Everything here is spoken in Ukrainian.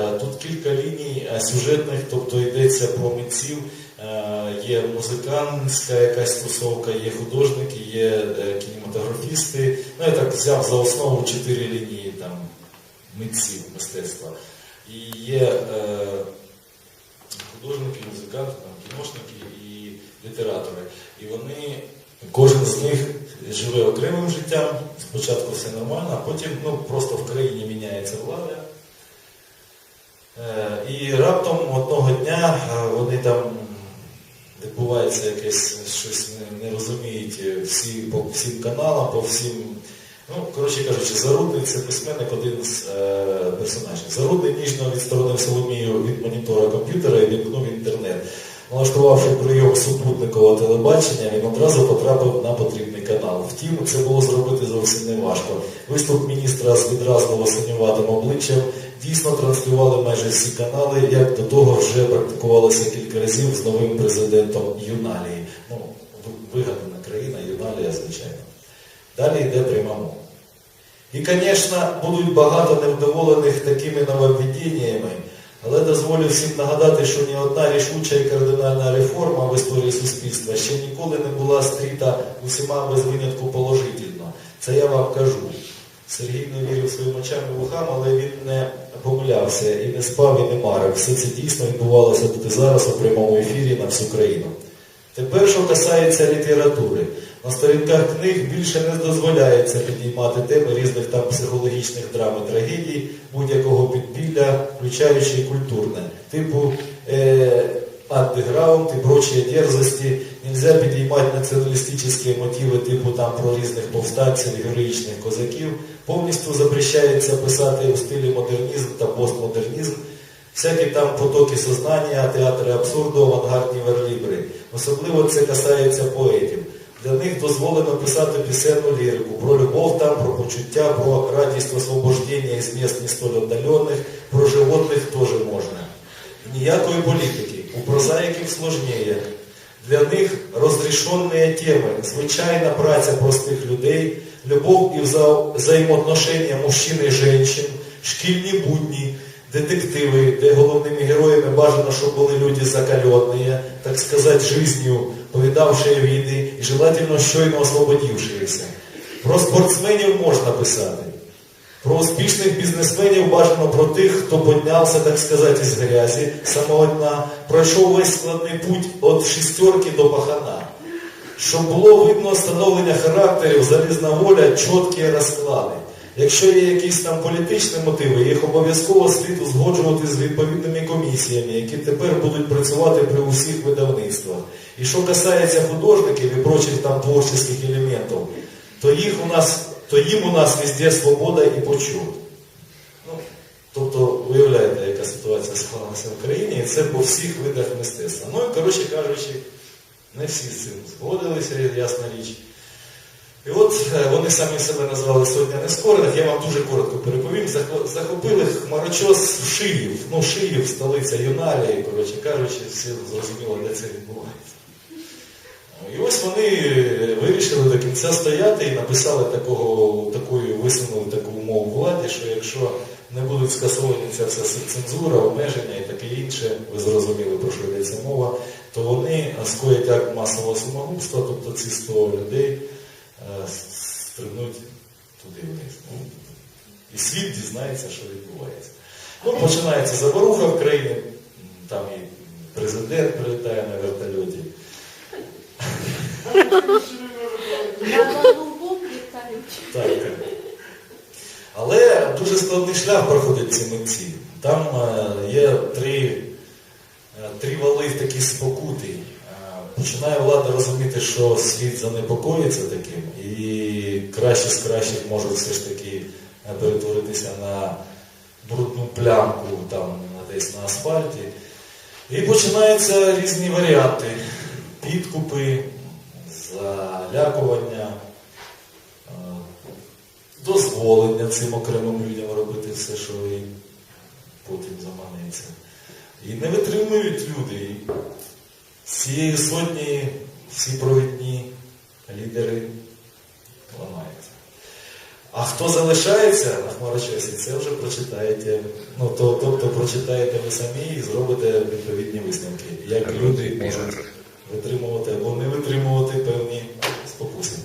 Е, Тут кілька ліній е, сюжетних, тобто йдеться про митців, е, є музикантська якась тусовка, є художники, є кінематографісти. Ну, я так взяв за основу чотири лінії там, митців мистецтва. І є художники, музиканти, там, кіношники і літератори. І вони, кожен з них живе окремим життям. Спочатку все нормально, а потім ну, просто в країні міняється влада. Е, І раптом одного дня е, вони там відбувається якесь щось не, розуміють е, всі по всім каналам, по всім. Ну, коротше кажучи, Зарудний це письменник один з е, персонажів. Зарудний ніжно відсторонив Соломію від монітора комп'ютера і вімкнув інтернет. Налаштувавши прийом супутникового телебачення, він одразу потрапив на потрібний канал. Втім, це було зробити зовсім не важко. Виступ міністра з відразливо синюватим обличчям дійсно транслювали майже всі канали, як до того вже практикувалося кілька разів з новим президентом Юналії. Ну, вигадана країна, Юналія, звичайно. Далі йде пряма мова. І, звісно, будуть багато невдоволених такими нововведеннями, але дозволю всім нагадати, що ні одна рішуча і кардинальна реформа в історії суспільства ще ніколи не була стріта усіма без винятку положительно. Це я вам кажу. Сергій не вірив своїм очам і вухам, але він не помилявся і не спав, і не марив. Все це дійсно відбувалося тут і зараз у прямому ефірі на всю країну. Тепер, що касається літератури, на сторінках книг більше не дозволяється підіймати теми різних там психологічних драм і трагедій, будь-якого підбілля, включаючи і культурне, типу антиграунд і прочі дерзості. Нельзя підіймати націоналістичні мотиви, типу там про різних повстанців, героїчних козаків. Повністю запрещається писати у стилі модернізм та постмодернізм. Всякі там потоки сознання, театри абсурду, авангардні верлібри. Особливо це касається поетів. Для них дозволено писати пісенну лірику про любов там, про почуття, про радість освобождення із міст не столь віддалених, про животних теж. Ніякої політики. У прозаїків сложніє. Для них розрішені теми, звичайна праця простих людей, любов і взаємоотношення мужчин і жінчин, шкільні будні, детективи, де головними героями бажано, щоб були люди закаленні, так сказати, жизнью, повідавши види і желательно щойно освободившися. Про спортсменів можна писати. Про успішних бізнесменів бажано про тих, хто піднявся, так сказати, із грязі самого дна, пройшов весь складний путь від шістерки до пахана. Щоб було видно становлення характерів, залізна воля, чіткі розклади. Якщо є якісь там політичні мотиви, їх обов'язково слід узгоджувати з відповідними комісіями, які тепер будуть працювати при усіх видавництвах. І що касається художників і прочих там творчих елементів, то їх у нас, то їм у нас везде свобода і почут. Ну, тобто, уявляєте, яка ситуація склалася в країні, і це по всіх видах мистецтва. Ну і коротше кажучи, не всі з цим згодилися, ясна річ. І от е, вони самі себе назвали Сотня Нескорених, я вам дуже коротко переповім. Захопили хмарочос Шиїв, ну Шиїв, столиця Юналії, коротше кажучи, всі зрозуміло, де це відбувається. І ось вони е, вирішили до кінця стояти і написали такого, такою, висунули таку умову владі, що якщо не будуть скасовані ця вся цензура, обмеження і таке інше, ви зрозуміли, про що йдеться мова, то вони скоять акт масового самогубства, тобто ці 100 людей е, стрибнуть туди вниз. Ну, і світ дізнається, що відбувається. Ну, починається заборуха в країні, там і президент прилітає на вертольоті. Так. Але дуже складний шлях проходять ці митці. Там е, є три, е, три вали такі спокути. Е, Починає влада розуміти, що світ занепокоїться таким, і краще з кращих можуть все ж таки перетворитися на брудну плямку там десь на асфальті. І починаються різні варіанти. Підкупи, залякування, е, дозволення цим окремим людям робити все, що їм потім заманеться. І не витримують люди. З цієї сотні всі провідні лідери ламаються. А хто залишається на хмарочосі, це вже прочитаєте. Ну, то, тобто прочитаєте ви самі і зробите відповідні висновки. Як люди можуть витримувати або не витримувати певні спокуси.